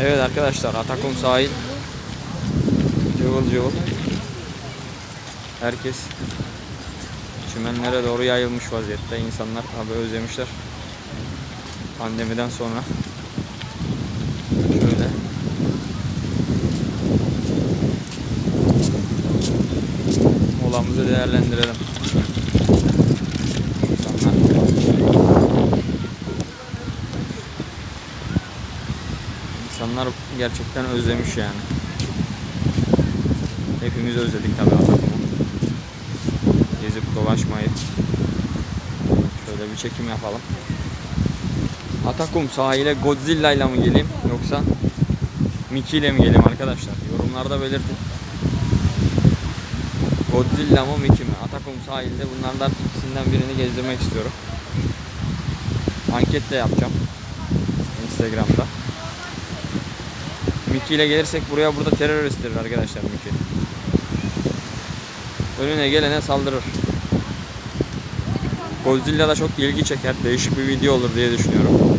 Evet arkadaşlar Atakum sahil cıvıl cıvıl Herkes çimenlere doğru yayılmış vaziyette. İnsanlar abi özlemişler. Pandemiden sonra. Şöyle. Molamızı değerlendirelim. İnsanlar İnsanlar gerçekten özlemiş yani. Hepimiz özledik tabii Atakum'u. Gezip dolaşmayı. Şöyle bir çekim yapalım. Atakum sahile Godzilla ile mi geleyim yoksa Mickey ile mi geleyim arkadaşlar? Yorumlarda belirtin. Godzilla mı Mickey mi? Atakum sahilde bunlardan ikisinden birini gezdirmek istiyorum. Anket de yapacağım. Instagram'da. Mickey ile gelirsek buraya burada terör arkadaşlar Mickey. Önüne gelene saldırır. Godzilla da çok ilgi çeker. Değişik bir video olur diye düşünüyorum.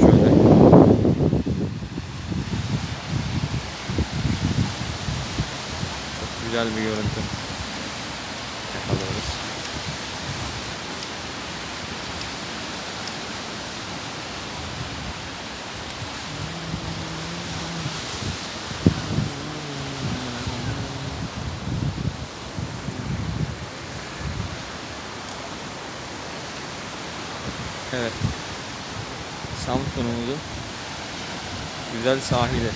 Şöyle. Çok güzel bir görüntü. Evet. Samsun'umuzun güzel sahili.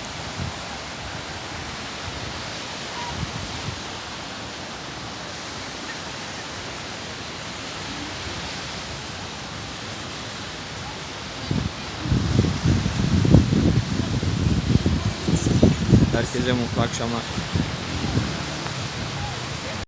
Herkese mutlu akşamlar.